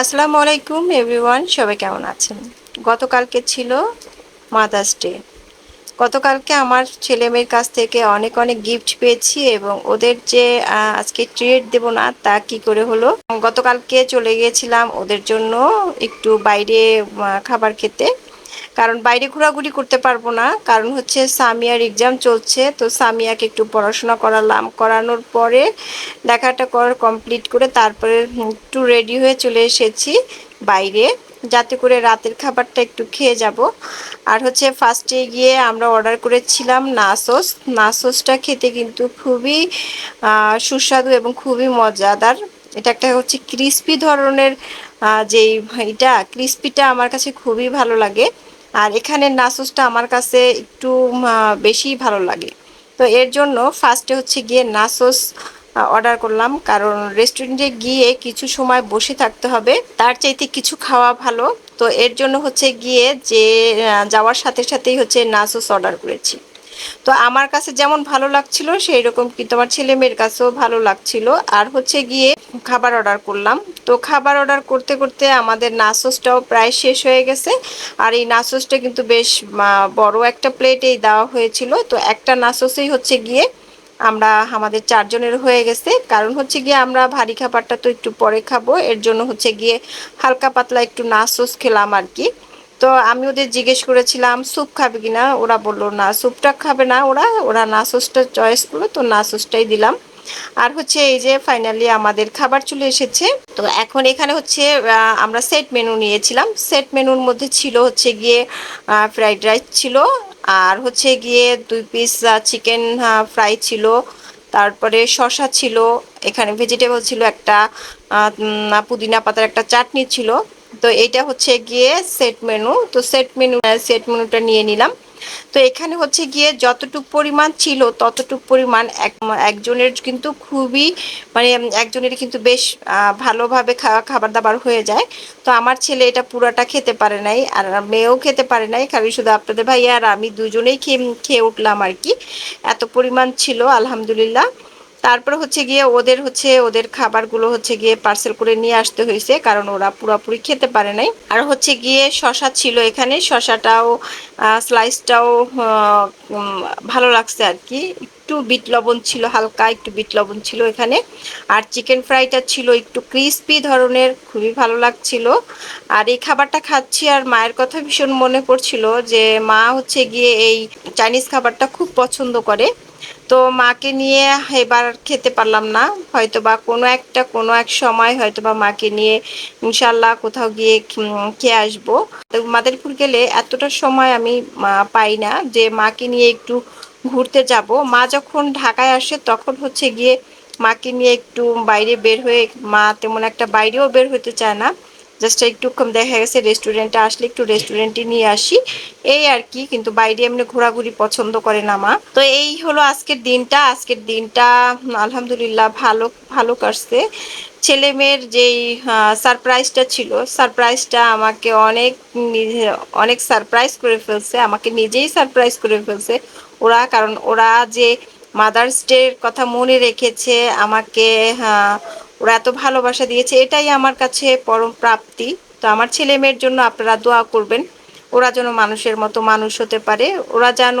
আসসালামু আলাইকুম এভরিওয়ান সবাই কেমন আছেন? গতকালকে ছিল মাদার্স ডে গতকালকে আমার ছেলে মেয়ের কাছ থেকে অনেক অনেক গিফট পেয়েছি এবং ওদের যে আজকে ট্রিট দেব না, তা কি করে হলো? গতকালকে চলে গিয়েছিলাম ওদের জন্য একটু বাইরে খাবার খেতে। কারণ বাইরে ঘোরাঘুরি করতে পারব না। কারণ হচ্ছে সামিয়ার এক্সাম চলছে, তো সামিয়াকে একটু পড়াশোনা করালাম। করানোর পরে দেখাটা কর কমপ্লিট করে তারপরে একটু রেডি হয়ে চলে এসেছি বাইরে, যাতে করে রাতের খাবারটা একটু খেয়ে যাব। আর হচ্ছে ফার্স্টে গিয়ে আমরা অর্ডার করেছিলাম নাসোস। নাসোসটা খেতে কিন্তু খুবই সুস্বাদু এবং খুবই মজাদার। এটা একটা হচ্ছে ক্রিস্পি ধরনের যেই এটা ক্রিস্পিটা আমার কাছে খুবই ভালো লাগে। আর এখানে নাসোসটা আমার কাছে একটু বেশি ভালো লাগে। তো এর জন্য ফার্স্টে হচ্ছে গিয়ে নাসোস অর্ডার করলাম। কারণ রেস্টুরেন্টে গিয়ে কিছু সময় বসে থাকতে হবে। তার চাইতে কিছু খাওয়া ভালো। তো এর জন্য হচ্ছে গিয়ে যে যাওয়ার সাথে সাথেই হচ্ছে নাসোস অর্ডার করেছি। তো আমার কাছে যেমন ভালো লাগছিল সেই রকম কিন্তু আমার ছেলে মেয়ের কাছেও ভালো লাগছিল। আর হচ্ছে গিয়ে খাবার অর্ডার করলাম। তো খাবার অর্ডার করতে করতে আমাদের নাসোসটাও প্রায় শেষ হয়ে গেছে। আর এই নাসোসটা কিন্তু বেশ বড় একটা প্লেটেই দেওয়া হয়েছিল। তো একটা নাসোসেই হচ্ছে গিয়ে আমরা, আমাদের চারজনের হয়ে গেছে। কারণ হচ্ছে গিয়ে আমরা ভারী খাবারটা তো একটু পরে খাব। এর জন্য হচ্ছে গিয়ে হালকা পাতলা একটু নাসোস খেলাম আর কি। তো আমি ওদের জিজ্ঞেস করেছিলাম স্যুপ খাবে কি না ওরা বলল, না স্যুপটা খাবে না ওরা ওরা নাসোসটা চয়েস করল তো নাসোসটাই দিলাম। আর হচ্ছে এই যে ফাইনালি আমাদের খাবার চলে এসেছে। তো এখন এখানে হচ্ছে আমরা সেট মেনু নিয়েছিলাম। সেট মেনুর মধ্যে ছিল হচ্ছে গিয়ে ফ্রাইড রাইস ছিল। আর হচ্ছে গিয়ে দুই পিস চিকেন ফ্রাই ছিল। তারপরে শসা ছিল। এখানে ভেজিটেবল ছিল একটা পুদিনা পাতার একটা চাটনি ছিল। তো এটা হচ্ছে গিয়ে সেট মেনু তো সেট মেনু সেট মেনুটা নিয়ে নিলাম। তো এখানে হচ্ছে গিয়ে যতটুক পরিমাণ ছিল ততটুক পরিমাণ এক, একজনের কিন্তু খুবই মানে একজনের কিন্তু বেশ ভালোভাবে খাবার দাবার হয়ে যায়। তো আমার ছেলে এটা পুরাটা খেতে পারে নাই, আর মেয়েও খেতে পারে নাই, খালি শুধু আপনাদের ভাইয়া আর আমি দুজনেই খেয়ে খেয়ে উঠলাম আর কি। এত পরিমাণ ছিল, আলহামদুলিল্লাহ। তারপর হচ্ছে গিয়ে ওদের হচ্ছে, ওদের খাবারগুলো হচ্ছে গিয়ে পার্সেল করে নিয়ে আসতে হয়েছে, কারণ ওরা পুরোপুরি খেতে পারে নাই। আর হচ্ছে গিয়ে শশা ছিল এখানে, শশাটাও স্লাইসটাও ভালো লাগছে আর কি। একটু বিট লবণ ছিল হালকা, একটু বিট লবণ ছিল এখানে। আর চিকেন ফ্রাইটা ছিল একটু ক্রিস্পি ধরনের, খুবই ভালো লাগছিল। আর এই খাবারটা খাচ্ছি, আর মায়ের কথা ভীষণ মনে পড়ছিল যে মা হচ্ছে গিয়ে এই চাইনিজ খাবারটা খুব পছন্দ করে। তো মাকে নিয়ে এবার খেতে পারলাম না। হয়তো বা কোনো একটা, কোনো এক সময় হয়তো বা মাকে নিয়ে ইনশাল্লাহ কোথাও গিয়ে খেয়ে আসব। মাদারীপুর গেলে এতটা সময় আমি পাই না যে মাকে নিয়ে একটু ঘুরতে যাব। মা যখন ঢাকায় আসে তখন হচ্ছে গিয়ে মাকে নিয়ে একটু বাইরে বের হয়ে, মা তেমন একটা বাইরেও বের হতে চায় না। জাস্ট একটু দেখা গেছে রেস্টুরেন্টে আসলে একটু রেস্টুরেন্টে নিয়ে আসি। এই আর কি, কিন্তু বাইরে এমনি ঘোরাঘুরি পছন্দ করে না মা। তো এই হলো আজকের দিনটা। আজকের দিনটা আলহামদুলিল্লাহ ভালো ভালো কাটছে। ছেলে মেয়ের যেই সারপ্রাইজটা ছিল সারপ্রাইজটা আমাকে অনেক অনেক সারপ্রাইজ করে ফেলছে। আমাকে নিজেই সারপ্রাইজ করে ফেলছে ওরা, কারণ ওরা যে মাদার্স ডের কথা মনে রেখেছে, আমাকে ওরা এত ভালোবাসা দিয়েছে, এটাই আমার কাছে পরম প্রাপ্তি। তো আমার ছেলে মেয়ের জন্য আপনারা দোয়া করবেন, ওরা যেন মানুষের মতো মানুষ হতে পারে, ওরা যেন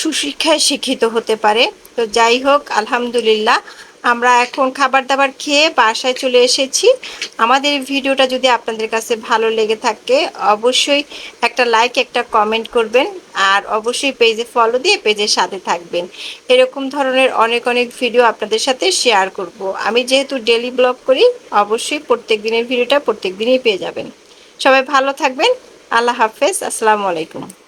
সুশিক্ষায় শিক্ষিত হতে পারে। তো যাই হোক, আলহামদুলিল্লাহ আমরা এখন খাবার দাবার খেয়ে বাসায় চলে এসেছি। আমাদের ভিডিওটা যদি আপনাদের কাছে ভালো লেগে থাকে, অবশ্যই একটা লাইক একটা কমেন্ট করবেন আর অবশ্যই পেজে ফলো দিয়ে পেজের সাথে থাকবেন। এরকম ধরনের অনেক অনেক ভিডিও আপনাদের সাথে শেয়ার করব। আমি যেহেতু ডেলি ব্লগ করি, অবশ্যই প্রত্যেক দিনের ভিডিওটা প্রত্যেক দিনই পেয়ে যাবেন। সবাই ভালো থাকবেন। আল্লাহ হাফেজ। আসসালামু আলাইকুম।